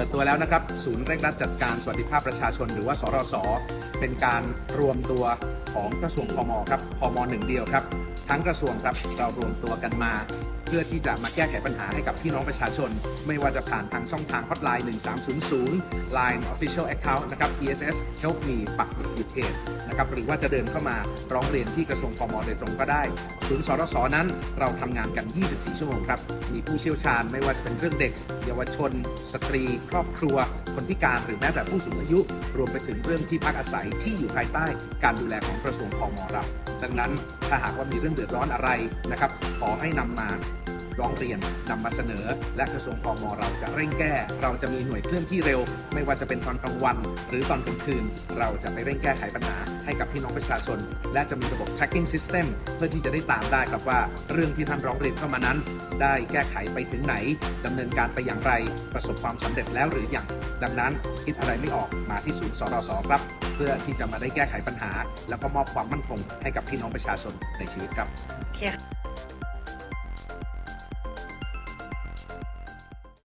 ปิดตัวแล้วนะครับ ศูนย์เร่งรัดจัดการสวัสดิภาพประชาชน หรือว่าสรสเป็นการรวมตัว ของกระทรวงพมครับพมหนึ่งเดียวครับ ทั้งกระทรวงครับเรารวมตัวกันมา เพื่อที่จะมาแก้ไขปัญหาให้กับพี่น้องประชาชน ไม่ว่าจะผ่านทางช่องทางฮอตไลน์ 1300 Line Official Account นะครับ ESS Help Me ปักหมุดหยุดเหตุนะครับหรือว่าจะเดินเข้ามาร้องเรียนที่กระทรวงพมโดยตรงก็ได้ศูนย์สรสนั้นเราทำงานกัน 24 ชั่วโมงครับมีผู้เชี่ยวชาญไม่ว่าจะเป็นเรื่องเด็ก เยาวชน สตรี ครอบครัว คนพิการหรือแม้แต่ผู้สูงอายุ รวมไปถึงเรื่องที่พักอาศัยที่อยู่ภายใต้การดูแลของกระทรวงพมเราดังนั้นถ้าหากว่ามีเรื่องเดือดร้อนอะไรนะครับ ขอให้นำมาร้องเรียนนำมาเสนอ และกระทรวงพมเราจะเร่งแก้ เราจะมีหน่วยเคลื่อนที่เร็ว ไม่ว่าจะเป็นตอนกลางวัน หรือตอนกลางคืน เราจะไปเร่งแก้ไขปัญหาให้กับพี่น้องประชาชน และจะมีระบบ tracking system เพื่อที่จะได้ตามได้ครับว่าเรื่องที่ท่านร้องเรียนเข้ามานั้น ได้แก้ไขไปถึงไหนดำเนินการไปอย่างไรประสบความสำเร็จแล้วหรือยังดังนั้นคิดอะไรไม่ออกมาที่ศูนย์สรสครับ พื่อที่จะมาได้แก้ไขปัญหา แล้วก็มอบความมั่นคงให้กับพี่น้องประชาชนในชีวิตครับโอเคค่ะ